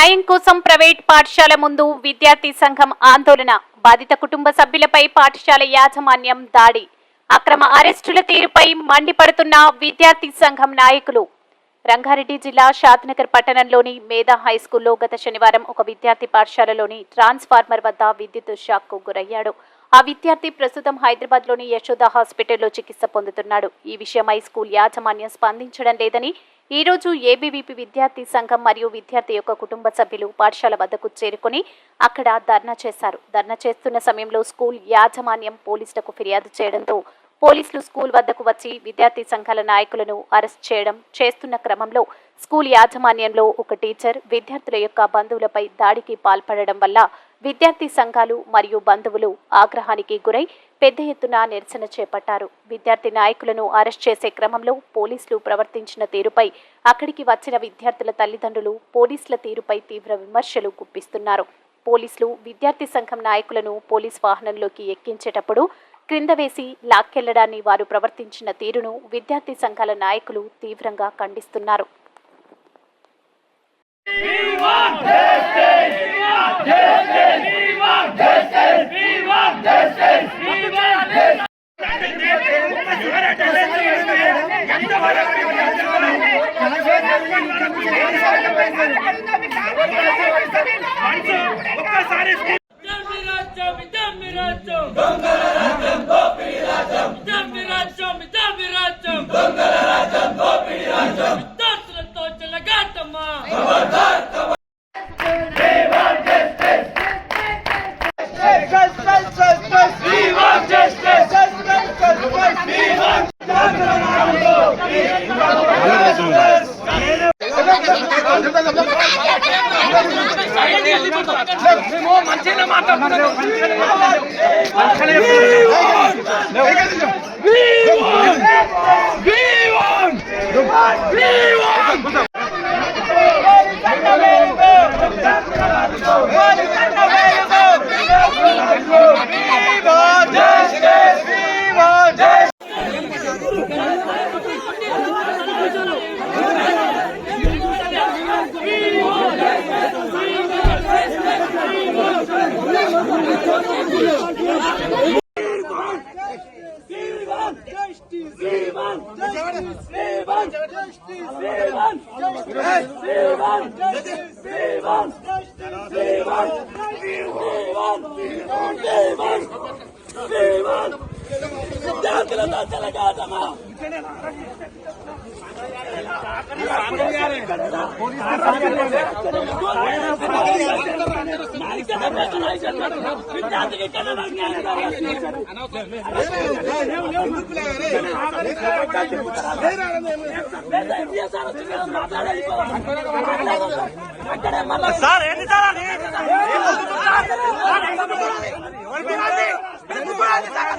న్యాయం కోసం ప్రైవేట్ పాఠశాల ముందు విద్యార్థి సంఘం ఆందోళన. బాధిత కుటుంబ సభ్యులపై పాఠశాల యాజమాన్యం దాడి. అక్రమ అరెస్టుల తీరుపై మండిపడుతున్న విద్యార్థి సంఘం నాయకులు. రంగారెడ్డి జిల్లా షాద్నగర్ పట్టణంలోని మేధా హైస్కూల్లో గత శనివారం ఒక విద్యార్థి పాఠశాలలోని ట్రాన్స్ఫార్మర్ వద్ద విద్యుత్ షాక్కు గురయ్యాడు. ఆ విద్యార్థి ప్రస్తుతం హైదరాబాద్లోని యశోద హాస్పిటల్లో చికిత్స పొందుతున్నాడు. ఈ విషయమై స్కూల్ యాజమాన్యం స్పందించడం లేదని ఈరోజు ఏబీవీపీ విద్యార్థి సంఘం మరియు విద్యార్థి యొక్క కుటుంబ సభ్యులు పాఠశాల వద్దకు చేరుకుని అక్కడ ధర్నా చేశారు. ధర్నా చేస్తున్న సమయంలో స్కూల్ యాజమాన్యం పోలీసులకు ఫిర్యాదు చేయడంతో పోలీసులు స్కూల్ వద్దకు వచ్చి విద్యార్థి సంఘాల నాయకులను అరెస్ట్ చేయడం చేస్తున్న క్రమంలో స్కూల్ యాజమాన్యంలో ఒక టీచర్ విద్యార్థుల యొక్క బంధువులపై దాడికి పాల్పడడం వల్ల విద్యార్థి సంఘాలు మరియు బంధువులు ఆగ్రహానికి గురై పెద్ద ఎత్తున నిరసన చేపట్టారు. విద్యార్థి నాయకులను అరెస్ట్ చేసే క్రమంలో పోలీసులు ప్రవర్తించిన తీరుపై అక్కడికి వచ్చిన విద్యార్థుల తల్లిదండ్రులు పోలీసుల తీరుపై తీవ్ర విమర్శలు గుప్పిస్తున్నారు. పోలీసులు విద్యార్థి సంఘం నాయకులను పోలీస్ వాహనంలోకి ఎక్కించేటప్పుడు క్రింద వేసి లాక్కెళ్ళడాన్ని వారు ప్రవర్తించిన తీరును విద్యార్థి సంఘాల నాయకులు తీవ్రంగా ఖండిస్తున్నారు ఒక్కసారి సార్ ఏంటి సార్ అది? సార్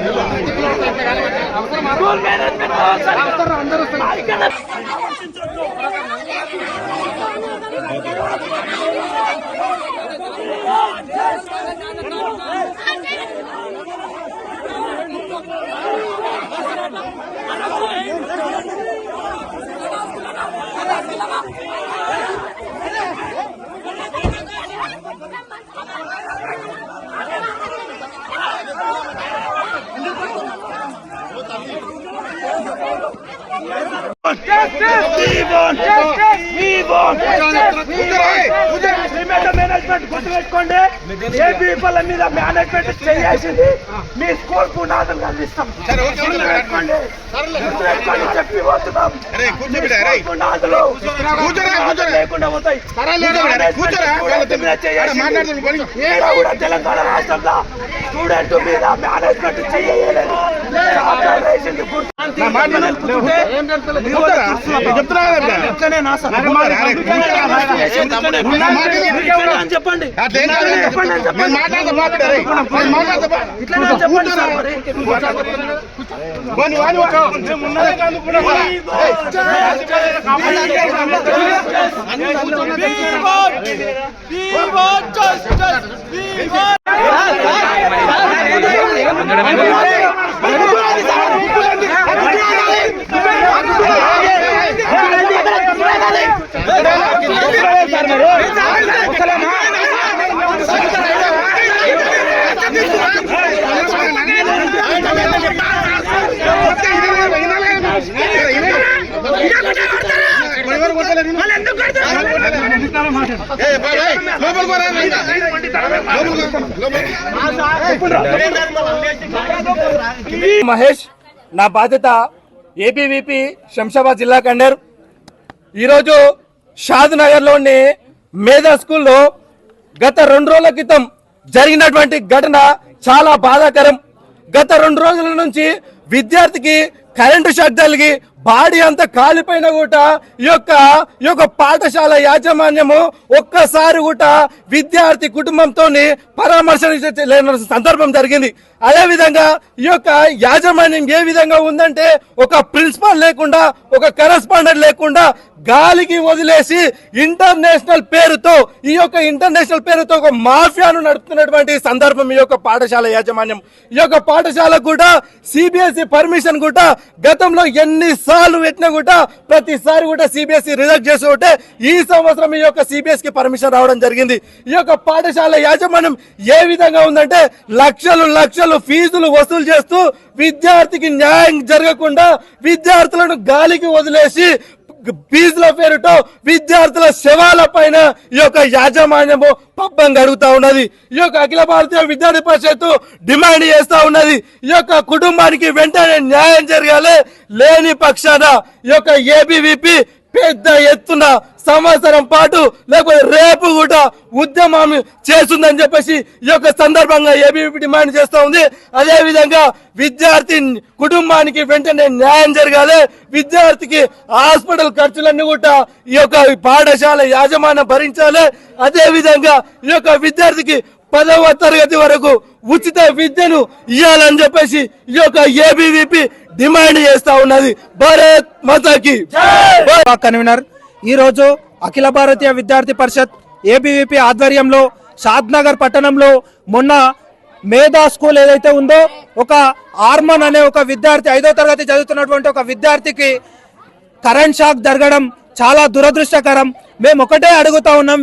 ఓడిపోయింది ఎందుకు సార్ అది? విద్యార్థులతో చెలగాటమా స్కూల్ మేనేజ్మెంట్ ఇక్కడ We want! We want! We want! Management గుర్తుపెట్టుకోండి. ఏ పీపుల్ మీద మేనేజ్మెంట్ చేయాల్సింది మీ స్కూల్ పునాదులు అందిస్తాం గుర్తుపెట్టుకోండి. గుర్తుపెట్టుకోండి చెప్పి పోతున్నాం పునాదులు లేకుండా పోతాయి. మీద కూడా తెలంగాణ రాష్ట్రంలో స్టూడెంట్ మీద మేనేజ్మెంట్ చేయలేదు. చెప్తున్నా అని చెప్పండి చెప్పండి అని చెప్పండి ఇట్లా చెప్పండి సార్ మరి. మహేష్ నా బాధ్యత ఏబీవీపీ శంషాబాద్ జిల్లా కండర్ ఈరోజు షాద్ నగర్లోని మేధా స్కూల్లో గత రెండు రోజుల క్రితం జరిగినటువంటి ఘటన చాలా బాధాకరం. గత రెండు రోజుల నుంచి విద్యార్థికి కరెంటు షాక్ తగిలి బాడీ అంతా కాలిపోయిన కూడా ఈ యొక్క ఈ యొక్క పాఠశాల యాజమాన్యము ఒక్కసారి కూడా విద్యార్థి కుటుంబంతో పరామర్శించలేని సందర్భం జరిగింది. అదే విధంగా ఈ యొక్క యాజమాన్యం ఏ విధంగా ఉందంటే ఒక ప్రిన్సిపాల్ లేకుండా ఒక కరెస్పాండెంట్ లేకుండా గాలికి వదిలేసి ఇంటర్నేషనల్ పేరుతో ఈ యొక్క ఇంటర్నేషనల్ పేరుతో ఒక మాఫియాను నడుపుతున్నటువంటి సందర్భం ఈ యొక్క పాఠశాల యాజమాన్యం. ఈ యొక్క పాఠశాల కూడా సిబిఎస్ఈ పర్మిషన్ కూడా గతంలో ఎన్ని సార్లు పెట్టినా కూడా ప్రతిసారి కూడా సిబిఎస్ఈ రిజెక్ట్ చేసి ఉంటే ఈ సంవత్సరం ఈ యొక్క సిబిఎస్కి పర్మిషన్ రావడం జరిగింది. ఈ యొక్క పాఠశాల యాజమాన్యం ఏ విధంగా ఉందంటే లక్షలు లక్షలు ఫీజులు వసూలు చేస్తూ విద్యార్థికి న్యాయం జరగకుండా విద్యార్థులను గాలికి వదిలేసి ఫీజుల పేరుతో విద్యార్థుల శవాల పైన ఈ యొక్క యాజమాన్యము పబ్బం గడుగుతా ఉన్నది. ఈ యొక్క అఖిల భారతీయ విద్యార్థి పరిషత్తు డిమాండ్ చేస్తా ఉన్నది. ఈ యొక్క కుటుంబానికి వెంటనే న్యాయం జరగాలి లేని పక్షాన ఈ యొక్క ఏబీవీపీ పెద్ద ఎత్తున సంవత్సరం పాటు లేకపోతే రేపు కూడా ఉద్యమం చేస్తుందని చెప్పేసి ఈ యొక్క సందర్భంగా ఏబీవీపీ డిమాండ్ చేస్తూ ఉంది. అదే విధంగా విద్యార్థి కుటుంబానికి వెంటనే న్యాయం జరగాలి. విద్యార్థికి హాస్పిటల్ ఖర్చులన్నీ కూడా ఈ యొక్క పాఠశాల యాజమాన్యం భరించాలి. అదే విధంగా ఈ యొక్క విద్యార్థికి పదవ తరగతి వరకు ఉచిత విద్యను ఇవ్వాలని చెప్పేసి ఈ యొక్క ఏబీవీపీ డిమాండ్ చేస్తా ఉన్నది. భారత్ మాతాకి. కన్వీనర్ ఈ రోజు అఖిల భారతీయ విద్యార్థి పరిషత్ ఏబీవీపీ ఆధ్వర్యంలో షాద్నగర్ పట్టణంలో మొన్న మేధా స్కూల్ ఏదైతే ఉందో ఒక ఆర్మన్ అనే ఒక విద్యార్థి ఐదో తరగతి చదువుతున్నటువంటి ఒక విద్యార్థికి కరెంట్ షాక్ జరగడం చాలా దురదృష్టకరం. మేము ఒకటే అడుగుతా ఉన్నాం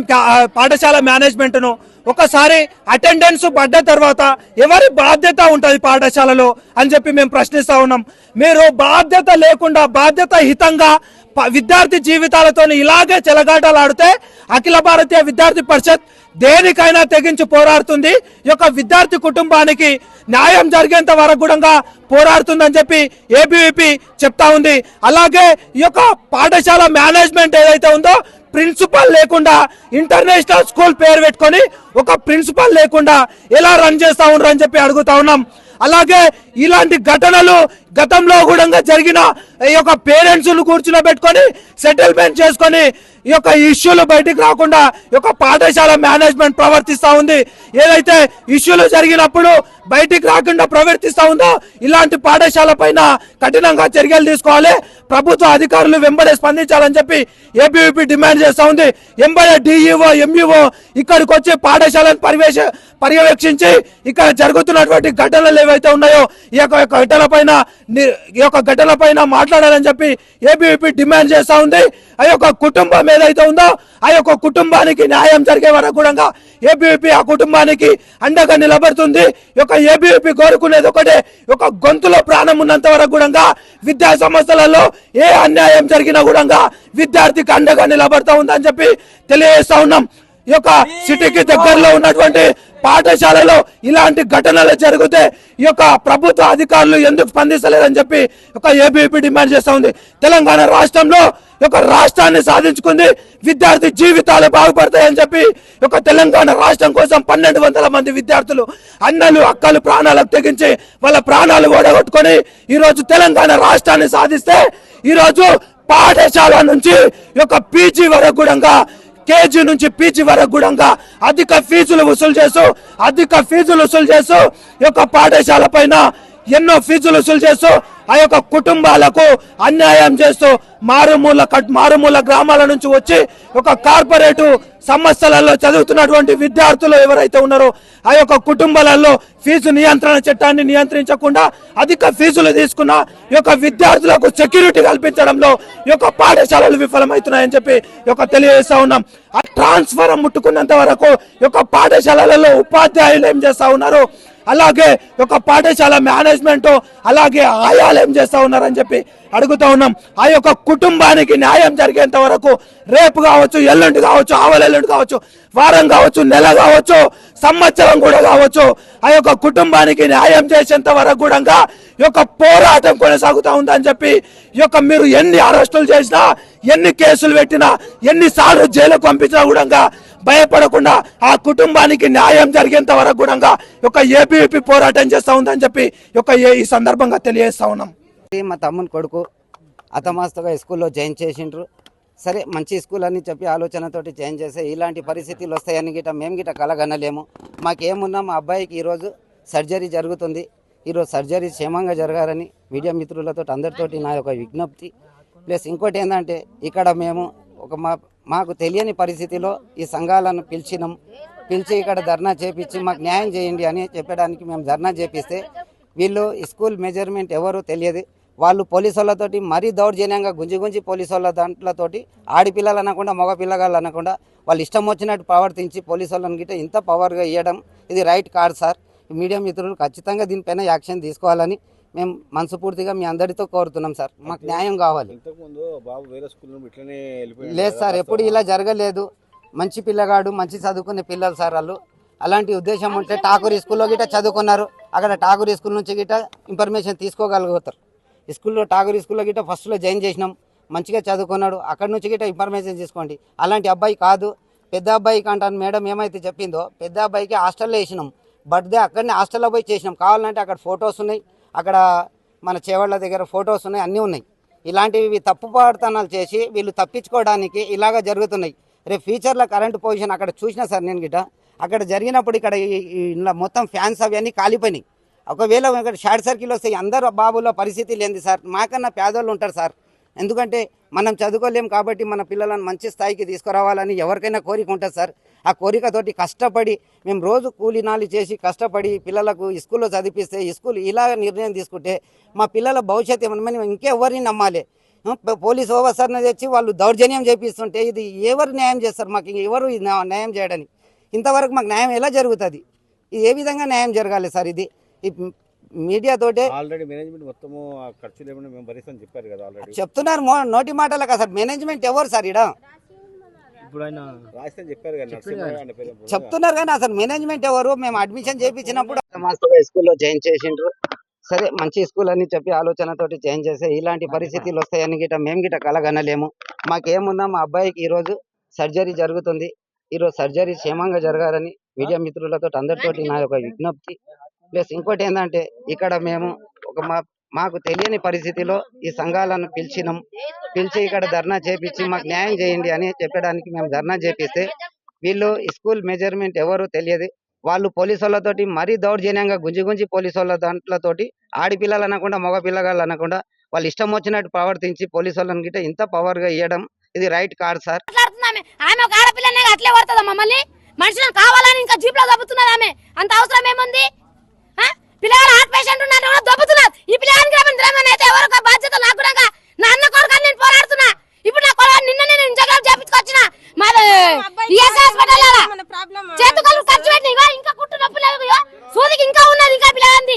పాఠశాల మేనేజ్మెంట్ను ఒకసారి అటెండెన్స్ పడ్డ తర్వాత ఎవరి బాధ్యత ఉంటుంది పాఠశాలలో అని చెప్పి మేము ప్రశ్నిస్తా ఉన్నాం. మీరు బాధ్యత లేకుండా బాధ్యత హితంగా ప- విద్యార్థి జీవితాలతో ఇలాగే చెలగాటలాడితే అఖిల భారతీయ విద్యార్థి పరిషత్ దేనికైనా తెగించి పోరాడుతుంది. ఈ యొక్క విద్యార్థి కుటుంబానికి న్యాయం జరిగేంత వరకు కూడా పోరాడుతుందని చెప్పి ఏబీవీపీ చెప్తా ఉంది. అలాగే ఈ యొక్క పాఠశాల మేనేజ్మెంట్ ఏదైతే ఉందో ప్రిన్సిపల్ లేకుండా ఇంటర్నేషనల్ స్కూల్ పేరు పెట్టుకొని ఒక ప్రిన్సిపల్ లేకుండా ఎలా రన్ చేస్తా ఉండరు అని చెప్పి అడుగుతా ఉన్నాం. అలాగే ఇలాంటి ఘటనలు గతంలో కూడా జరిగిన ఈ యొక్క పేరెంట్స్ కూర్చుని పెట్టుకొని సెటిల్మెంట్ చేసుకొని ఈ యొక్క ఇష్యూలు బయటికి రాకుండా ఈ యొక్క పాఠశాల మేనేజ్మెంట్ ప్రవర్తిస్తూ ఉంది. ఏదైతే ఇష్యూలు జరిగినప్పుడు బయటికి రాకుండా ప్రవర్తిస్తూ ఉందో ఇలాంటి పాఠశాల పైన కఠినంగా చర్యలు తీసుకోవాలి. ప్రభుత్వ అధికారులు వెంబడే స్పందించాలని చెప్పి ఏబీవీపీ డిమాండ్ చేస్తూ ఉంది. ఎంబడే డిఈఓ ఎంఈఓ ఇక్కడికి వచ్చి పాఠశాలను పరివేశ పర్యవేక్షించి ఇక్కడ జరుగుతున్నటువంటి ఘటనలు ఏవైతే ఉన్నాయో ఈ యొక్క ఘటన పైన ఈ యొక్క ఘటన పైన మాట్లాడాలని చెప్పి ఏబీవీపీ డిమాండ్ చేస్తూ ఉంది. ఆ యొక్క కుటుంబం ఏదైతే ఉందో ఆ యొక్క కుటుంబానికి న్యాయం జరిగే వరకు కూడా ఏబీవీపీ ఆ కుటుంబానికి అండగా నిలబడుతుంది. ఈ యొక్క ఏబీవీపీ కోరుకునేది ఒకటే ఒక గొంతులో ప్రాణం ఉన్నంత వరకు కూడా విద్యా సంస్థలలో ఏ అన్యాయం జరిగినా కూడా విద్యార్థికి అండగా నిలబడతా ఉందని చెప్పి తెలియజేస్తా ఉన్నాం. ఈ యొక్క సిటీకి దగ్గరలో ఉన్నటువంటి పాఠశాలలో ఇలాంటి ఘటనలు జరిగితే ఈ యొక్క ప్రభుత్వ అధికారులు ఎందుకు స్పందిస్తలేదని చెప్పి ఒక ఏబీపీ డిమాండ్ చేస్తా ఉంది. తెలంగాణ రాష్ట్రంలో యొక్క రాష్ట్రాన్ని సాధించుకుంది విద్యార్థి జీవితాలు బాగుపడతాయని చెప్పి ఒక యొక్క తెలంగాణ రాష్ట్రం కోసం పన్నెండు వందల మంది విద్యార్థులు అన్నలు అక్కలు ప్రాణాలకు తెగించి వాళ్ళ ప్రాణాలు ఓడగొట్టుకొని ఈరోజు తెలంగాణ రాష్ట్రాన్ని సాధిస్తే ఈరోజు పాఠశాల నుంచి యొక్క పీజీ వరకు కూడా కేజీ నుంచి పీజీ వరకు కూడా అధిక ఫీజులు వసూలు చేస్తూ అధిక ఫీజులు వసూలు చేస్తూ ఈ యొక్క పాఠశాల పైన ఎన్నో ఫీజులు వసూలు చేస్తూ ఆ యొక్క కుటుంబాలకు అన్యాయం చేస్తూ మారుమూల కట్- మారుమూల గ్రామాల నుంచి వచ్చి ఒక కార్పొరేటు సంస్థలలో చదువుతున్నటువంటి విద్యార్థులు ఎవరైతే ఉన్నారో ఆ యొక్క కుటుంబాలలో ఫీజు నియంత్రణ చట్టాన్ని నియంత్రించకుండా అధిక ఫీజులు తీసుకున్న ఈ యొక్క విద్యార్థులకు సెక్యూరిటీ కల్పించడంలో ఈ యొక్క పాఠశాలలు విఫలమవుతున్నాయని చెప్పి యొక్క తెలియజేస్తా ఉన్నాం. ఆ ట్రాన్స్ఫర్ ముట్టుకున్నంత వరకు యొక్క పాఠశాలలలో ఉపాధ్యాయులు ఏం చేస్తా ఉన్నారు? అలాగే ఒక పాఠశాల మేనేజ్మెంట్ అలాగే ఆయాలు ఏం చేస్తా ఉన్నారని చెప్పి అడుగుతా ఉన్నాం. ఆ యొక్క కుటుంబానికి న్యాయం జరిగేంత వరకు రేపు కావచ్చు ఎల్లుండి కావచ్చు ఆవలెల్లుండి కావచ్చు వారం కావచ్చు నెల కావచ్చు సంవత్సరం కూడా కావచ్చు ఆ యొక్క కుటుంబానికి న్యాయం చేసేంత వరకు కూడా ఈ యొక్క పోరాటం కొనసాగుతూ ఉందని చెప్పి ఈ యొక్క మీరు ఎన్ని అరెస్టులు చేసినా ఎన్ని కేసులు పెట్టినా ఎన్నిసార్లు జైలుకు పంపించినా కూడా భయపడకుండా ఆ కుటుంబానికి న్యాయం జరిగేంత వరకు కూడా ఒక ఏపీపీ పోరాటం చేస్తూ ఉందని చెప్పి ఒక ఈ సందర్భంగా తెలియజేస్తా ఉన్నాం. మా తమ్ముని కొడుకు అతమాస్తగా స్కూల్లో జాయిన్ చేసిండ్రు. సరే మంచి స్కూల్ అని చెప్పి ఆలోచనతోటి జాయిన్ చేస్తే ఇలాంటి పరిస్థితులు వస్తాయని గిట మేము గిట కలగనలేము. మాకేమున్నా మా అబ్బాయికి ఈరోజు సర్జరీ జరుగుతుంది. ఈరోజు సర్జరీ క్షేమంగా జరగాలని మీడియా మిత్రులతో అందరితోటి నా యొక్క విజ్ఞప్తి. ప్లస్ ఇంకోటి ఏంటంటే ఇక్కడ మేము ఒక మా మాకు తెలియని పరిస్థితిలో ఈ సంఘాలను పిలిచినాం. పిలిచి ఇక్కడ ధర్నా చేపించి మాకు న్యాయం చేయండి అని చెప్పడానికి మేము ధర్నా చేపిస్తే వీళ్ళు స్కూల్ మెజర్మెంట్ ఎవరు తెలియదు. వాళ్ళు పోలీసు వాళ్ళతోటి మరీ దౌర్జన్యంగా గుంజి గుంజి పోలీసు వాళ్ళ దాంట్లతోటి ఆడపిల్లలు అనకుండా మగ పిల్లగాళ్ళు అనకుండా వాళ్ళు ఇష్టం వచ్చినట్టు ప్రవర్తించి పోలీసు వాళ్ళని గిట్ట ఇంత పవర్గా ఇవ్వడం ఇది రైట్ కాదు సార్. మీడియా మిత్రులు ఖచ్చితంగా దీనిపైన యాక్షన్ తీసుకోవాలని మేము మనస్ఫూర్తిగా మీ అందరితో కోరుతున్నాం సార్. మాకు న్యాయం కావాలి. లేదు సార్ ఎప్పుడు ఇలా జరగలేదు. మంచి పిల్లగాడు మంచి చదువుకునే పిల్లలు సార్ వాళ్ళు. అలాంటి ఉద్దేశం ఉంటే ఠాకూర్ స్కూల్లో గిట్ట చదువుకున్నారు. అక్కడ ఠాకూర్ స్కూల్ నుంచి గిట్ట ఇన్ఫర్మేషన్ తీసుకోగలుగుతారు. స్కూల్లో ఠాకూర్ స్కూల్లో గిట్ట ఫస్ట్లో జాయిన్ చేసినాం. మంచిగా చదువుకున్నాడు. అక్కడి నుంచి గిట్ట ఇన్ఫర్మేషన్ తీసుకోండి. అలాంటి అబ్బాయి కాదు. పెద్ద అబ్బాయికి అంటాను మేడం ఏమైతే చెప్పిందో పెద్ద అబ్బాయికి హాస్టల్లో వేసినాం. బర్త్డే అక్కడనే హాస్టల్లో పోయి చేసినాం. కావాలంటే అక్కడ ఫొటోస్ ఉన్నాయి. అక్కడ మన చేవాళ్ళ దగ్గర ఫొటోస్ ఉన్నాయి. అన్నీ ఉన్నాయి. ఇలాంటివి తప్పు చేసి వీళ్ళు తప్పించుకోవడానికి ఇలాగ జరుగుతున్నాయి. రేపు ఫ్యూచర్లో కరెంట్ పొజిషన్ అక్కడ చూసినా సార్ నేను గిట్ట. అక్కడ జరిగినప్పుడు ఇక్కడ ఇలా మొత్తం ఫ్యాన్స్ అవన్నీ కాలిపోయినాయి. ఒకవేళ షార్ట్ సర్కిల్ వస్తే అందరు బాబుల పరిస్థితి లేనిది సార్. మాకన్నా పేదోళ్ళు ఉంటారు సార్. ఎందుకంటే మనం చదువుకోలేం కాబట్టి మన పిల్లలను మంచి స్థాయికి తీసుకురావాలని ఎవరికైనా కోరిక ఉంటుంది సార్. ఆ కోరికతోటి కష్టపడి మేము రోజు కూలినాలు చేసి కష్టపడి పిల్లలకు స్కూల్లో చదివిస్తే స్కూల్ ఇలా నిర్ణయం తీసుకుంటే మా పిల్లల భవిష్యత్తు ఏమన్నా ఇంకెవరిని నమ్మాలి. పోలీస్ ఓవర్సర్ని తెచ్చి వాళ్ళు దౌర్జన్యం చేపిస్తుంటే ఇది ఎవరు న్యాయం చేస్తారు? మాకు ఎవరు ఇది న్యాయం చేయడానికి ఇంతవరకు మాకు న్యాయం ఎలా జరుగుతుంది? ఇది ఏ విధంగా న్యాయం జరగాలి సార్ ఇది? ఈ మీడియా తోటే ఆల్రెడీ మేనేజ్మెంట్ మొత్తము ఆ ఖర్చులు ఏమైనా మేము భరిస్తామని చెప్పారు కదా ఆల్రెడీ. చెప్తున్నారు మో- నోటి మాటలకు అసలు మేనేజ్మెంట్ ఎవరు సార్ ఇడ రాస్తే చెప్పారు కదా నరసింహ అనే పేరు చెప్తున్నారు కానీ అసలు మేనేజ్మెంట్ ఎవరు? మేము అడ్మిషన్ చేయించినప్పుడు మాస్టర్గా స్కూల్లో జాయిన్ చేసిండ్రు. సరే మంచి స్కూల్ అని చెప్పి ఆలోచనతోటి జాయిన్ చేస్తే ఇలాంటి పరిస్థితులు వస్తాయని గిట మేము గిట కలగనలేము. మాకేమున్నా మా అబ్బాయికి ఈరోజు సర్జరీ జరుగుతుంది. ఈరోజు సర్జరీ క్షేమంగా జరగాలని మీడియా మిత్రులతో అందరితోటి నా యొక్క విజ్ఞప్తి. ప్లస్ ఇంకోటి ఏంటంటే ఇక్కడ మేము ఒక మా మాకు తెలియని పరిస్థితిలో ఈ సంఘాలను పిలిచినాం. పిలిచి ఇక్కడ ధర్నా చేపించి మాకు న్యాయం చేయండి అని చెప్పడానికి మేము ధర్నా చేపిస్తే వీళ్ళు స్కూల్ మెజర్మెంట్ ఎవరు తెలియదు. వాళ్ళు పోలీసు వాళ్ళతోటి మరీ దౌర్జన్యంగా గుంజి గుంజి పోలీసు వాళ్ళ దాంట్లతోటి ఆడపిల్లలు అనకుండా మగ పిల్లగాళ్ళు అనకుండా వాళ్ళు ఇష్టం వచ్చినట్టు ప్రవర్తించి పోలీసు వాళ్ళని గిట్ట ఇంత పవర్గా ఇవ్వడం ఇది రైట్ కాదు సార్. ఆమె. ఒక ఆడపిల్లనే అట్లే మనుషులను కావాలని ఇంకా జీప్లో ఆమె. అంత అవసరం ఏముంది ఆ? పిల్లగాడు హార్ట్ పేషెంట్ ఉన్నాడు కూడా దొబ్బుతున్నారు ఈ పిల్లగానికి రమ్మని ద్రమని అయితే ఎవరో ఒక బాధ్యత నాకు కూడా నా అన్న కొడుకు నేను పోరాడుతున్నా ఇప్పుడు నా కొడుకు నిన్న నేను ఇంజగ్రామ్ చేపించుకొచ్చిన మాది ఈఎస్ హాస్పిటల్ చేతుకలు ఖర్చు పెట్టి ఇగో ఇంకా కుట్టు నొప్పి లేదు ఇగో సూదికి ఇంకా ఉన్నది ఇంకా పిల్లగాంది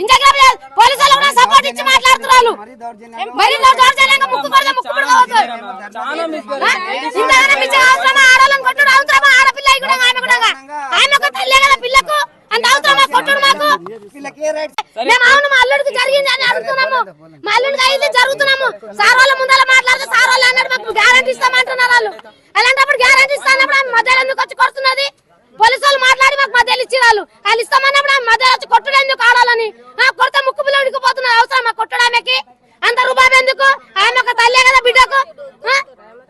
ఇంజగ్రామ్ పోలీసు వాళ్ళు కూడా సపోర్ట్ ఇచ్చి మాట్లాడుతున్నారు మరి నా దౌర్జన్యంగా ముక్కు కొడతా ముక్కు పుడకపోతుంది ఇంతగానో పిచ్చి అవసరమా ఆడవాళ్ళని కొట్టుడు అవసరమా ఆడపిల్ల అయి కూడా ఆమె కూడా ఆమె ఒక తల్లే కదా పిల్లకు అంత అవసరమా కొట్టుడు మాకు మేము అవును మా అల్లుడికి జరిగింది అని అడుగుతున్నాము మా అల్లుడికి అయితే జరుగుతున్నాము సార్ వాళ్ళ ముందర మాట్లాడితే సార్ వాళ్ళు అన్నాడు మాకు గ్యారంటీ ఇస్తామంటున్నారు వాళ్ళు అలాంటప్పుడు గ్యారంటీ ఇస్తానప్పుడు ఆమె మధ్యలో ఎందుకు వచ్చి కొడుతున్నది పోలీసు వాళ్ళు మాట్లాడి మాకు మధ్యలో ఇచ్చి వాళ్ళు వాళ్ళు ఇస్తామన్నప్పుడు ఆమె మధ్యలో వచ్చి కొట్టుడు ఎందుకు ఆడాలని ఆ, కొడితే ముక్కు పిల్ల ఉడికిపోతున్నారు అవసరం మా కొట్టుడు ఆమెకి అంత రూపాయి ఎందుకు ఆమె ఒక తల్లే కదా బిడ్డకు ఆ?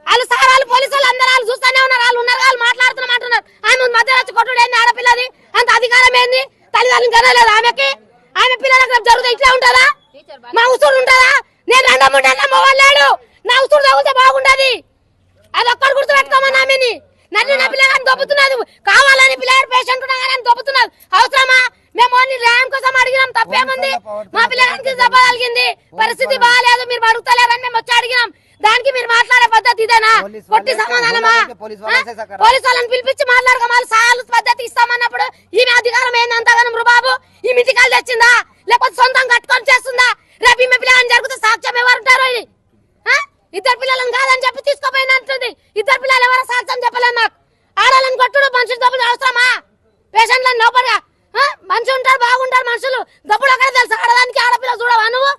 వాళ్ళు సార్ వాళ్ళు పోలీసు వాళ్ళు అందరూ వాళ్ళు చూస్తానే ఉన్నారు వాళ్ళు ఉన్నారు వాళ్ళు మాట్లాడుతున్నాం అంటున్నారు ఆమె మధ్య వచ్చి కొట్టుడు ఏంది ఆడపిల్లది అంత అధికారం ఏంది తల్లిదండ్రులు కనలేదు ఆమెకి ఆమె పిల్లలకు రేపు జరుగుతుంది ఇట్లా ఉంటుందా మా ఉసురు ఉంటుందా నేను రెండో మూడు అన్న మొగలేడు నా ఉసురు తగిలితే బాగుండదు అది ఒక్కడు గుర్తు పెట్టుకోమని ఆమెని నన్ను నా పిల్లగాని దొబ్బుతున్నది కావాలని పిల్లగాడు పేషెంట్ ఉన్నా కానీ దొబ్బుతున్నది అవసరమా మేము ఓన్లీ ర్యామ్ కోసం అడిగినాం తప్పేముంది మా పిల్లగానికి దెబ్బ తగిలింది పరిస్థితి బాగాలేదు మీరు అడుగుతలేరని మేము వచ్చి అడిగినాం దానికి మీరు మాట్లాడే పద్ధతి ఇదేనా పోలీస్ కొట్టి సమాధానమా? పోలీస్ వాళ్ళని పిలిపించి పద్ధతి ఇస్తామన్నప్పుడు ఈమె అధికారం ఏంది అంతగానం రుబాబు ఈ మితికాలు తెచ్చిందా? లేకపోతే సొంతం కట్టుకొని చేస్తుందా? రేపు ఈమె పిల్లలని జరిగితే సాక్ష్యం ఎవరు ఉంటారో ఇది? ఇద్దరు పిల్లలను కాదని చెప్పి తీసుకుపోయినట్టుంది. ఇద్దరు పిల్లలు ఎవరో సాక్ష్యం చెప్పలేదు నాకు ఆడాలని కొట్టుడు మనుషులు దెబ్బలు అవసరమా? పేషెంట్లను లోపలిగా? మనిషి ఉంటారు బాగుంటారు మనుషులు. అక్కడ తెలుసు? ఆడదానికి ఆడపిల్ల చూడవా నువ్వు?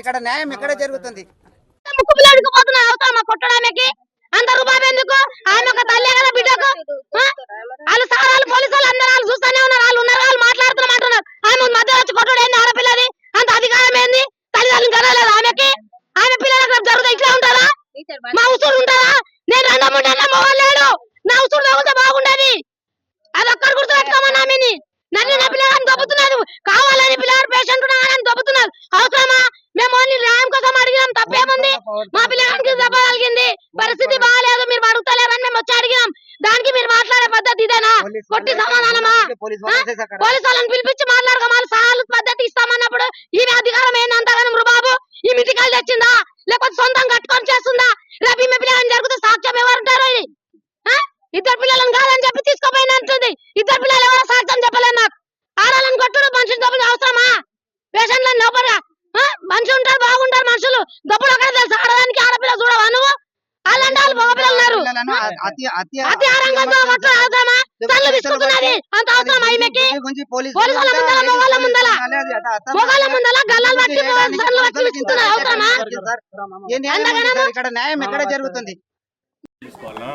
ఇక్కడ న్యాయం ఎక్కడ జరుగుతుంది. కొట్టడానికి? అంత రూపాయి ఎందుకు ఆమె ఒక తల్లే కదా బిడ్డకు? వాళ్ళు సార్ వాళ్ళు పోలీసు వాళ్ళు అందరూ వాళ్ళు చూస్తానే ఉన్నారు. వాళ్ళు ఉన్నారు వాళ్ళు మాట్లాడుతున్నాం అంటున్నారు ఆమె మధ్య వచ్చి కొట్టుడు ఏంది ఆడపిల్లది? అంత అధికారం ఏంది? తల్లిదండ్రులు కనలేదు ఆమెకి? ఆమె పిల్లలకు రేపు జరుగుతుంది ఇట్లా ఉంటారా? మా ఉసురు ఉంటారా? నేను రెండో మూడు అన్న మొగలేడు నా ఉసురు తగిలితే బాగుండదు. అది ఒక్కరు గుర్తు పెట్టుకోమని ఆమెని నన్ను నా పిల్లగాని దొబ్బుతున్నారు కావాలని పిల్లగాడు పేషెంట్ ఉన్నా కానీ దొబ్బుతున్నారు అవసరమా మేము ఓన్లీ ర్యామ్ కోసం అడిగినాం తప్పేముంది మా పిల్లగానికి దెబ్బ తగిలింది పరిస్థితి బాగాలేదు మీరు అడుగుతలేరని మేము వచ్చి అడిగినాం దానికి మీరు మాట్లాడే పద్ధతి ఇదేనా పోలీస్ కొట్టి వాళ్ళే- సమాధానమా పోలీస్ ఆ? వాళ్ళే సకరా. పోలీసు వాళ్ళని పిలిపించి మాట్లాడక వాళ్ళు సాలు పద్ధతి ఇస్తామన్నప్పుడు ఈమె అధికారం ఏంది అంతగానం రుబాబు ఈ మితికాలు తెచ్చిందా లేకపోతే సొంతం కట్టుకొని చేస్తుందా రేపు ఈమె పిల్లలని జరిగితే సాక్ష్యం ఎవరు ఉంటారో ఇది ఆ? ఇద్దరు పిల్లలను కాదని చెప్పి తీసుకుపోయినట్టుంది ఇద్దరు పిల్లలు ఎవరో సాక్ష్యం చెప్పలేదు నాకు ఆడాలని కొట్టుడు మనుషులు దెబ్బలు అవసరమా పేషెంట్లను లోపల మనిషి ఉంటారు బాగుంటారు మనుషులు దెబ్బలు అక్కడ తెలుసు ఆడదానికి ఆడపిల్ల చూడవా నువ్వు అలాంటి వాళ్ళు మగపిల్లలు ఉన్నారు పిల్లలను అతి అతి అతి ఆరంగంగా కొట్టుడు అవసరమా తల్లు విసురుతున్నది అంత అవసరమా ఈమెకి గుంజి గుంజి పోలీసు పోలీసు వాళ్ళ ఉండాలి, ముందర, లేడీస్ మొగాళ్ళ పోలీసు ముందర. ఉండాలి, అది అత- అత మొగాళ్ళ మనుషులు ముందర గల్లాలు గుంజి పట్టి చేయడానికి సర్లు పట్టి పోలీసులకు ఇంత ఇస్తున్నారు. రైట్ ఎక్కడ అవసరమా? నుంచి వచ్చింది సార్? ఏ న్యాయం ఇక్కడ న్యాయం ఎక్కడ జరుగుతుంది? తీసుకోవాలన్నా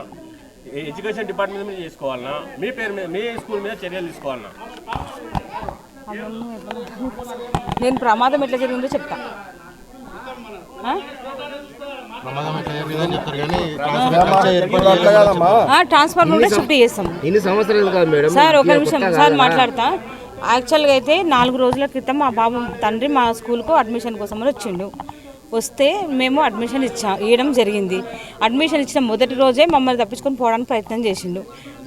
ఎడ్యుకేషన్ డిపార్ట్మెంట్ మీద చేసుకోవాలన్నా మీ పేరు మీద మీ స్కూల్ మీద చర్యలు తీసుకోవాలన్నా నేను ప్రమాదం ఎట్లా జరిగిందో చెప్తా. షిఫ్ట్ చేస్తాం. సార్ ఒక నిమిషం. సార్ మాట్లాడతా. యాక్చువల్గా అయితే నాలుగు రోజుల క్రితం మా బాబు తండ్రి మా స్కూల్కు అడ్మిషన్ కోసం వచ్చిండు. వస్తే మేము అడ్మిషన్ ఇచ్చా ఇవ్వడం జరిగింది. అడ్మిషన్ ఇచ్చిన మొదటి రోజే మమ్మల్ని తప్పించుకొని పోవడానికి ప్రయత్నం చేసిండు.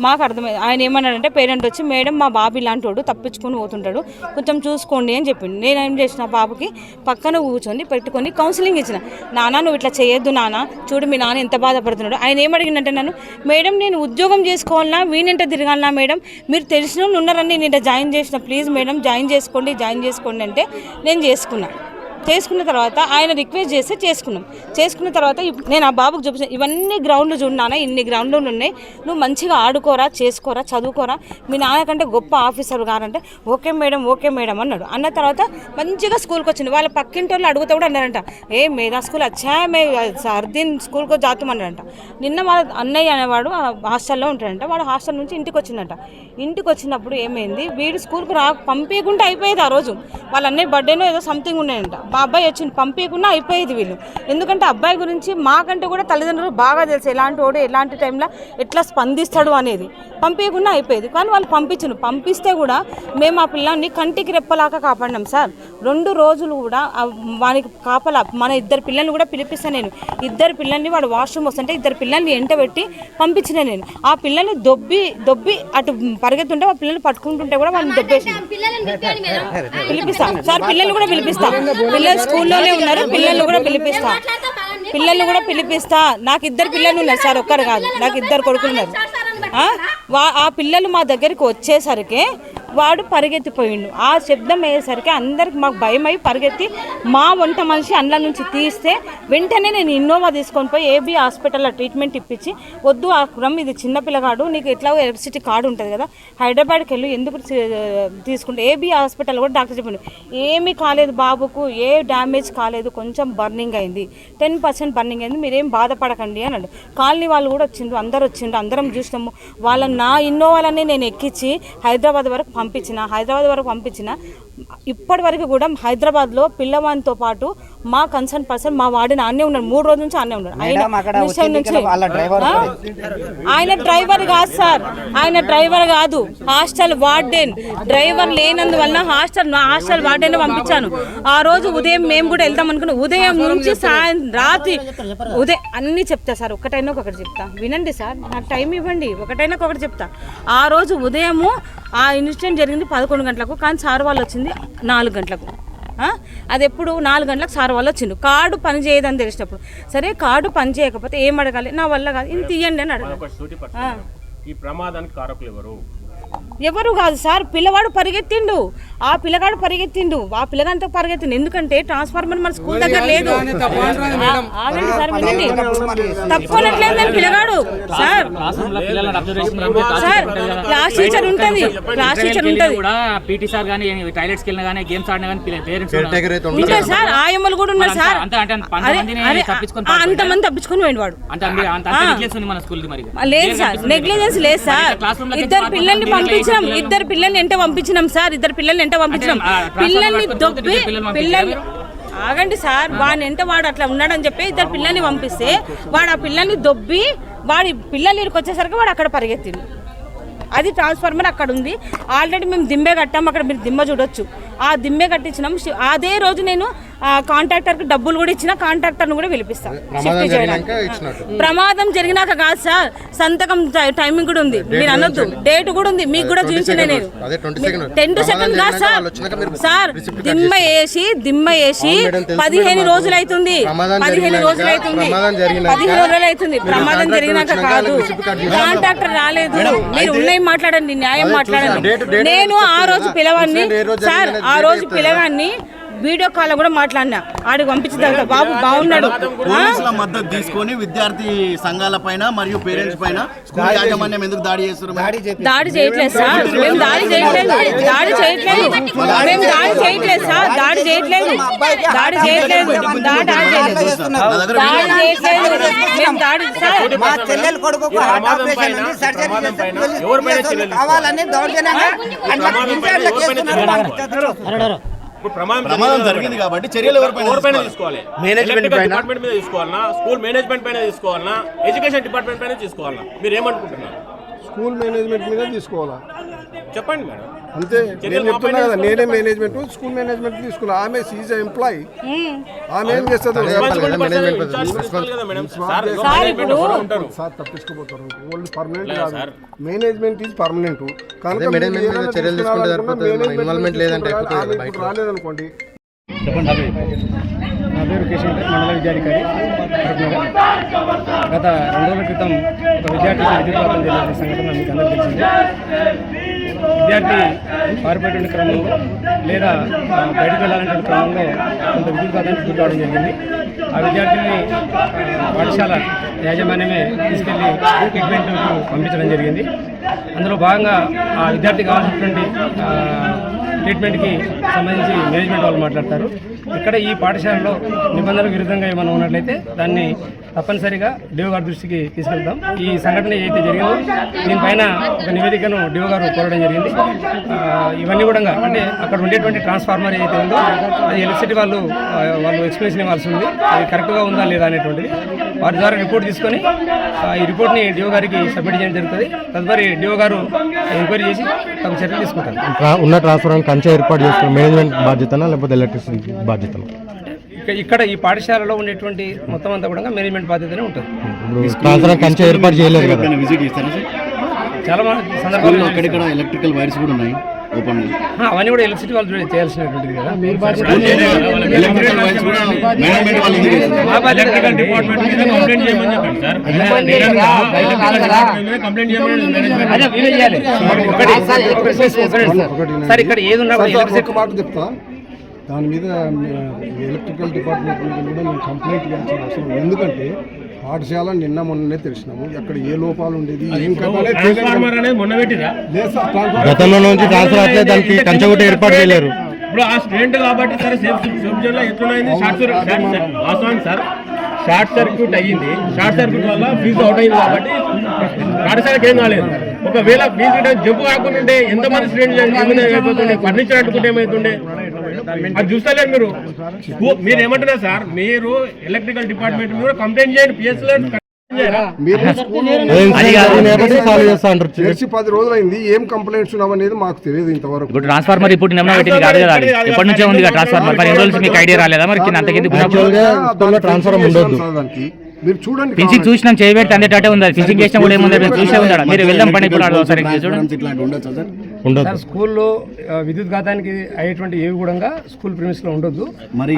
మాకు అర్థమైంది ఆయన ఏమన్నాడంటే పేరెంట్ వచ్చి మేడం మా బాబు ఇలాంటి వాడు తప్పించుకొని పోతుంటాడు. కొంచెం చూసుకోండి అని చెప్పిండు. నేను ఏం చేసిన బాబుకి పక్కన కూర్చొని పెట్టుకొని కౌన్సిలింగ్ ఇచ్చిన. నాన్న నువ్వు ఇట్లా చేయొద్దు నాన్న చూడు మీ నాన్న ఎంత బాధపడుతున్నాడు. ఆయన ఏమడిగిందంటే నన్ను మేడం నేను ఉద్యోగం చేసుకోవాలన్నా వీనింట తిరగాలనా మేడం. మీరు తెలిసిన వాళ్ళు ఉన్నారని నేను జాయిన్ చేసిన. ప్లీజ్ మేడం జాయిన్ చేసుకోండి జాయిన్ చేసుకోండి అంటే నేను చేసుకున్నాను చేసుకున్న తర్వాత ఆయన రిక్వెస్ట్ చేస్తే చేసుకున్నాం. చేసుకున్న తర్వాత నేను ఆ బాబుకు చూపించాను ఇవన్నీ గ్రౌండ్లు చూడనా ఇన్ని గ్రౌండ్లు ఉన్నాయి. నువ్వు మంచిగా ఆడుకోరా చేసుకోరా చదువుకోరా. మీ నాన్నకంటే గొప్ప ఆఫీసర్ గారంటే ఓకే మేడం ఓకే మేడం అన్నాడు. అన్న తర్వాత మంచిగా స్కూల్కి వచ్చింది వాళ్ళ పక్కింటి వాళ్ళు అడుగుతా కూడా అన్నారంట ఏ మేదా స్కూల్ వచ్చా మే సర్దీన్ స్కూల్కి జాతం అన్నారంట. నిన్న వాళ్ళ అన్నయ్య అనేవాడు హాస్టల్లో ఉంటాడంట. వాడు హాస్టల్ నుంచి ఇంటికి వచ్చిందంట ఇంటికి వచ్చినప్పుడు ఏమైంది వీడు స్కూల్కి రా పంపించకుండా అయిపోయేది ఆ రోజు. వాళ్ళ అన్నయ్య బర్త్డేనో ఏదో సంథింగ్ ఉన్నాయంట. మా అబ్బాయి వచ్చింది పంపించకుండా అయిపోయేది వీళ్ళు. ఎందుకంటే అబ్బాయి గురించి మాకంటే కూడా తల్లిదండ్రులు బాగా తెలుసు ఎలాంటి వాడు ఎలాంటి టైంలో ఎట్లా స్పందిస్తాడు అనేది. పంపించకుండా అయిపోయేది. కానీ వాళ్ళు పంపించను. పంపిస్తే కూడా మేము ఆ పిల్లాన్ని కంటికి రెప్పలాగా కాపాడినాం సార్. రెండు రోజులు కూడా వానికి కాపలా. మన ఇద్దరు పిల్లల్ని కూడా పిలిపిస్తాను నేను. ఇద్దరు పిల్లల్ని వాడు వాష్రూమ్ వస్తుంటే ఇద్దరు పిల్లల్ని ఎంటబెట్టి పంపించిన నేను. ఆ పిల్లల్ని దొబ్బి దొబ్బి అటు పరిగెత్తుంటే ఆ పిల్లల్ని పట్టుకుంటుంటే కూడా వాళ్ళని దొబ్బేసి పిలిపిస్తా. సార్ పిల్లలు కూడా పిలిపిస్తా. పిల్లలు స్కూల్లోనే ఉన్నారు పిల్లలు కూడా పిలిపిస్తా. పిల్లలు కూడా పిలిపిస్తా. నాకు ఇద్దరు పిల్లలు ఉన్నారు సార్ ఒక్కరు కాదు. నాకు ఇద్దరు కొడుకులు ఉన్నారు. ఆ? వా- ఆ పిల్లలు మా దగ్గరికి వచ్చేసరికి వాడు పరిగెత్తిపోయిండు. ఆ శబ్దం అయ్యేసరికి అందరికి మాకు భయం అయి పరిగెత్తి మా వంట మనిషి అండ్ల నుంచి తీస్తే వెంటనే నేను ఇన్నోవా తీసుకొని పోయి ఏబీ హాస్పిటల్లో ట్రీట్మెంట్ ఇప్పించి వద్దు ఆకురం ఇది చిన్న పిల్లగాడు నీకు ఎట్లా ఎలక్ట్రిసిటీ కార్డు ఉంటుంది కదా హైదరాబాద్కి వెళ్ళి ఎందుకు తీసుకుంటే? ఏబీ హాస్పిటల్ కూడా డాక్టర్ చెప్పిండు ఏమీ కాలేదు బాబుకు ఏ డ్యామేజ్ కాలేదు కొంచెం బర్నింగ్ అయింది టెన్ పర్సెంట్ బర్నింగ్ అయింది మీరేం బాధపడకండి అన్నాడు. కాలనీ వాళ్ళు కూడా వచ్చిండ్రు అందరు వచ్చిండ్రు అందరం చూసినాము. వాళ్ళని నా ఇన్నోవాలని నేను ఎక్కించి హైదరాబాద్ వరకు పంపించిన హైదరాబాద్ వరకు పంపించిన ఇప్పటి వరకు కూడా హైదరాబాద్లో పిల్లవానితో పాటు మా కన్సర్న్ పర్సన్ మా వాడిని ఆనే ఉన్నాడు మూడు రోజుల నుంచి ఆనే ఉన్నాడు ఆయన నుంచి? ఆయన డ్రైవర్ కాదు సార్. ఆయన డ్రైవర్ కాదు. Hostel warden. డ్రైవర్ లేనందువల్ల హాస్టల్ హాస్టల్ వార్డెన్ పంపించాను. ఆ రోజు ఉదయం మేము కూడా వెళ్దాం అనుకున్నాం. ఉదయం నుంచి సాయం రాత్రి ఉదయం అన్ని చెప్తా సార్. ఒకటైనా ఒకటి చెప్తా. వినండి సార్. నాకు టైం ఇవ్వండి. ఒకటైనా ఒకటి చెప్తా. ఆ రోజు ఉదయము ఆ ఇన్సిడెంట్ జరిగింది పదకొండు గంటలకు కానీ సార్ వాళ్ళు వచ్చింది నాలుగు గంటలకు? అది ఎప్పుడు నాలుగు గంటలకు సార్ వాళ్ళు వచ్చిండు కార్డు పని చేయదని తెలిసినప్పుడు. సరే కార్డు పని చేయకపోతే ఏం అడగాలి? నా వల్ల కాదు. ఇంత ఇయ్యండి అని అడగాలి. ఈ ప్రమాదానికి కారకులు ఎవరు? ఎవరు కాదు సార్. పిల్లవాడు పరిగెత్తిండు. ఆ పిల్లగాడు పరిగెత్తిండు. ఆ పిల్లగాంతో పరిగెత్తిండు. ఎందుకంటే ట్రాన్స్ఫార్మర్ మన స్కూల్ దగ్గర లేదు. ఆగండి సార్ వినండి. తప్పనట్లేదు నేను పిల్లగాడు. సార్. సార్ క్లాస్ టీచర్ ఉంటుంది. క్లాస్ టీచర్ ఉంటుంది. కూడా పీటీ సార్ కానీ టాయిలెట్స్కి వెళ్ళినా కానీ గేమ్స్ ఆడినా కానీ పేరెంట్స్ ఉంటారు సార్ ఆయమ్మలు కూడా ఉన్నారు సార్. అంతమంది తప్పించుకొని పోయిండు వాడు లేదు సార్. నెగ్లిజెన్స్ లేదు సార్. ఇద్దరు పిల్లల్ని పంపించినాం. ఇద్దరు పిల్లల్ని ఎంట పంపించినాం సార్. ఇద్దరు పిల్లల్ని ఆ, ట్రాన్స్ఫర్ పిల్లల్ని దొబ్బి పిల్లల్ని ఆగండి సార్ వాడిని ఎంట వాడు అట్లా ఉన్నాడని చెప్పి ఇద్దరు పిల్లల్ని పంపిస్తే వాడు ఆ పిల్లల్ని దొబ్బి వాడి పిల్లలు ఇక్కడికి వచ్చేసరికి వాడు అక్కడ పరిగెత్తిండు. అది ట్రాన్స్ఫార్మర్ అక్కడ ఉంది. ఆల్రెడీ మేము దిమ్మె కట్టాం అక్కడ మీరు దిమ్మ చూడొచ్చు. ఆ దిమ్మె కట్టించినాం. అదే రోజు నేను కాంట్రాక్టర్కి డబ్బులు కూడా ఇచ్చిన కాంట్రాక్టర్ను కూడా పిలిపిస్తాను షిఫ్ట్ చేయడానికి. ప్రమాదం జరిగినాక కాదు సార్ సంతకం టైమింగ్ కూడా ఉంది. మీరు అనొద్దు. డేట్ కూడా ఉంది. మీకు కూడా చూపించిన నేను. టెన్ టు సెకండ్ కాదు సార్. సార్ దిమ్మ వేసి దిమ్మ వేసి పదిహేను రోజులు అవుతుంది. పదిహేను రోజులు అవుతుంది. పదిహేను రోజులు అవుతుంది. ప్రమాదం జరిగినాక కాదు. కాంట్రాక్టర్ రాలేదు. మీరు ఉన్నాయి మాట్లాడండి న్యాయం మాట్లాడండి. నేను ఆ రోజు పిలవాన్ని సార్ ఆ రోజు పిలవాన్ని వీడియో కాల్ కూడా మాట్లాడినా. ఆడికి పంపించిన తర్వాత బాబు బాగున్నాడు? పోలీసుల మద్దతు తీసుకొని విద్యార్థి సంఘాల పైన మరియు పేరెంట్స్ పైన స్కూల్ యాజమాన్యం ఎందుకు దాడి చేస్తున్నారు దాడి చేయట్లేదు సార్. మేము దాడి చేయట్లేదు. దాడి చేయట్లేదు. మేము దాడి చేయట్లేదు సార్. దాడి చేయట్లేదు. దాడి చేయట్లేదు. దాడి దాడి చేయలేదు చేయట్లేదు. మేము దాడి సార్. మా చెల్లెలు కొడుకు కావాలని దౌర్జన్యంగా ప్రమాదం జరిగింది కాబట్టి చర్యలు ఎవరిపైన తీసుకోవాలి? మేనేజ్మెంట్? డిపార్ట్మెంట్ మీద తీసుకోవాలన్నా స్కూల్ మేనేజ్మెంట్ పైన తీసుకోవాలన్నా ఎడ్యుకేషన్ డిపార్ట్మెంట్ పైన తీసుకోవాలన్నా మీరు ఏమనుకుంటున్నారు? స్కూల్ మేనేజ్మెంట్ మీద తీసుకోవాలా? చెప్పండి మేడం. అంతే నేను చెప్తున్నా కదా నేనే. మేనేజ్మెంట్ స్కూల్ మేనేజ్మెంట్ తీసుకోవాలి ఆమె సీజ్ ఎంప్లాయ్ ఆమె ఏం సార్ సార్ మేనేజ్మెంట్ వాళ్ళు పర్మనెంట్ కాదు. ఈజ్ పర్మనెంట్ కనుక లేదంటే. రాలేదనుకోండి నా పేరు కిషన్ మండల విద్యాధికారి. గత రెండు రోజుల క్రితం ఒక విద్యార్థి జరిగిన సంఘటన మీకు అందరికీ తెలిసిందే. విద్యార్థి పారిపోయేటువంటి క్రమంలో లేదా బయటకు వెళ్ళాలంటే క్రమంలో కొంత విద్యుత్పాతానికి గురి కావడం జరిగింది. ఆ విద్యార్థిని పాఠశాల యాజమాన్యమే తీసుకెళ్ళి ట్రీట్మెంట్ పంపించడం జరిగింది. అందులో భాగంగా ఆ విద్యార్థి కావాల్సినటువంటి ట్రీట్మెంట్కి సంబంధించి మేనేజ్మెంట్ వాళ్ళు మాట్లాడతారు. ఇక్కడ ఈ పాఠశాలలో నిబంధనలకు విరుద్ధంగా ఏమైనా ఉన్నట్లయితే దాన్ని తప్పనిసరిగా డిఓ గారి దృష్టికి తీసుకెళ్తాం. ఈ సంఘటన ఏదైతే జరిగిందో దీనిపైన ఒక నివేదికను డిఓ గారు కోరడం జరిగింది. ఇవన్నీ కూడా అంటే అక్కడ ఉండేటువంటి ట్రాన్స్ఫార్మర్ ఏదైతే ఉందో అది ఎలక్ట్రిసిటీ వాళ్ళు వాళ్ళు ఎక్స్ప్లెనేషన్ ఇవ్వాల్సి ఉంది. అది కరెక్ట్గా ఉందా లేదా అనేటువంటిది వారి ద్వారా రిపోర్ట్ తీసుకొని ఆ, ఈ రిపోర్ట్ని డిఓ గారికి సబ్మిట్ చేయడం జరుగుతుంది. తదుపరి డిఓ గారు ఎంక్వైరీ చేసి తగు చర్యలు తీసుకుంటారు. ట్రా- ఉన్న ట్రాన్స్ఫర్ కంచె ఏర్పాటు చేసుకున్న మేనేజ్మెంట్ బాధ్యతనా లేకపోతే ఎలక్ట్రిసిటీ బాధ్యతనా? ఇక- ఇక్కడ ఈ పాఠశాలలో ఉండేటువంటి మొత్తం అంతా కూడా మేనేజ్మెంట్ బాధ్యతనే ఉంటుంది. కంచె ఏర్పాటు చేయలేదు కదా. విజిట్ చేస్తారా సార్? చాలా మంది సందర్భాలు అక్కడిక్కడ ఎలక్ట్రికల్ వైర్స్ కూడా ఉన్నాయి. ఓపెన్ అవన్నీ కూడా ఎలక్ట్రిసిటీ వాళ్ళు చేయాల్సినటువంటిది కదా. ఎలక్ట్రికల్ డిపార్ట్మెంట్ మీద కంప్లైంట్ చేయమని చెప్పండి సార్ కంప్లైంట్ చేయమని ఇక్కడ ఏది ఉన్నా ఎలక్ట్రిసిటీ మాట చెప్తా. దాని మీద ఎలక్ట్రికల్ డిపార్ట్మెంట్ మీద కూడా మేము కంప్లైంట్ ఇవ్వాల్సిన అవసరం. ఎందుకంటే పాఠశాల నిన్న మొన్ననే తెలిసినాము అక్కడ ఏ లోపాలు ఉండేది ఏం గతంలో నుంచి ట్రాన్స్ఫర్ అట్లే దానికి కంచె కూడా ఏర్పాటు చేయలేరు. ఇప్పుడు ఆ స్టూడెంట్ కాబట్టి సరే safe short circuit sir? Short circuit అయ్యింది. షార్ట్ సర్క్యూట్ వల్ల ఫీజు అవుట్ అయింది కాబట్టి పాఠశాలకు ఏం కాలేదు. ఒకవేళ ఫీజు జంపు కాకుండా ఉంటే ఎంతమంది స్టూడెంట్ ఏమైనా అయిపోతుండే ఫర్నిచర్ అట్టుకుంటే ఏమైతుండే? అది చూస్తలేదు మీరు. మీరు ఏమంటున్నారు సార్? మీరు ఎలక్ట్రికల్ డిపార్ట్మెంట్ మీద కంప్లైంట్ చేయండి. పిఎస్లో మీరు స్కూల్లో సాల్వ్ చేస్తా అంటారు చేర్చి పది రోజులైంది. ఏం కంప్లైంట్స్ ఉన్నామనేది మాకు తెలియదు ఇంతవరకు. ఇప్పుడు ట్రాన్స్ఫార్మర్ రిపోర్ట్ నిన్న పెట్టింది? కాదు కదా అది. ఎప్పటి నుంచో ఉంది కదా ట్రాన్స్ఫార్మర్ మరి ఎన్ని మీకు ఐడియా రాలేదా మరి? కింద మీరు చూడండి చూసినాం చేయబెట్టి అందేటట్టే ఉంది. ఫించింగ్ చేసినా కూడా ఏముంది? మీరు చూసే ఉందా మీరు వెళ్దాం పని ఒకసారి? చూడండి సార్ స్కూల్లో విద్యుత్ ఘాతానికి అయ్యేటువంటి ఏవి కూడా స్కూల్ ప్రిమిస్లో ఉండొద్దు. మరి?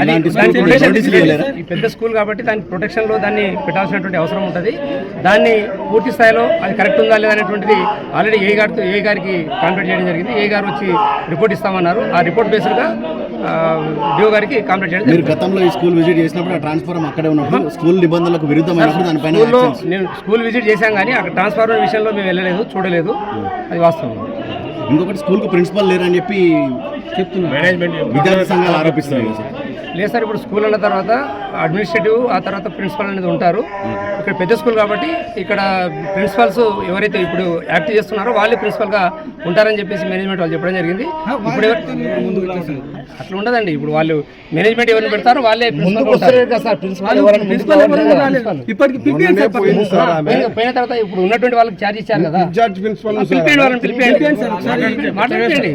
ఈ పెద్ద స్కూల్ కాబట్టి దాని ప్రొటెక్షన్లో దాన్ని పెట్టాల్సినటువంటి అవసరం ఉంటుంది. దాన్ని పూర్తి స్థాయిలో అది కరెక్ట్ ఉందా లేదా అనేటువంటిది ఆల్రెడీ ఏ గారితో ఏ గారికి కాంటాక్ట్ చేయడం జరిగింది. ఏ గారు వచ్చి రిపోర్ట్ ఇస్తామన్నారు. ఆ రిపోర్ట్ బేస్డ్గా డిఓ గారికి కాంటాక్ట్ చేయడం మీరు గతంలో ఈ స్కూల్ విజిట్ చేసినప్పుడు ఆ ట్రాన్స్ఫార్మర్ అక్కడే ఉన్నప్పుడు స్కూల్ నిబంధనలకు విరుద్ధమైనప్పుడు దానిపైన నేను స్కూల్ విజిట్ చేశాం కానీ అక్కడ ట్రాన్స్ఫార్మర్ విషయంలో మేము వెళ్ళలేదు చూడలేదు. అది వాస్తవం. ఇంకొకటి స్కూల్కు ప్రిన్సిపల్ లేరని చెప్పి చెప్తున్నాను మేనేజ్మెంట్ విద్యార్థి సంఘాలు ఆరోపిస్తున్నాయి లేదు సార్ ఇప్పుడు స్కూల్ అన్న తర్వాత అడ్మినిస్ట్రేటివ్ ఆ తర్వాత ప్రిన్సిపల్ అనేది ఉంటారు. ఇక్కడ పెద్ద స్కూల్ కాబట్టి ఇక్కడ ప్రిన్సిపల్స్ ఎవరైతే ఇప్పుడు యాక్ట్ చేస్తున్నారో వాళ్ళే ప్రిన్సిపల్గా ఉంటారని చెప్పేసి మేనేజ్మెంట్ వాళ్ళు చెప్పడం జరిగింది. ఇప్పుడు ఎవరు- అట్లా ఉండదండి. ఇప్పుడు వాళ్ళు మేనేజ్మెంట్ ఎవరిని పెడతారో వాళ్ళే పోయిన తర్వాత ఇప్పుడు ఉన్నటువంటి వాళ్ళకి ఛార్జ్ ఇచ్చారు కదా. ఇన్ఛార్జ్ ప్రిన్సిపల్ పిలిపేయండి వాళ్ళని పిలిపేయండి. మాట్లాడండి.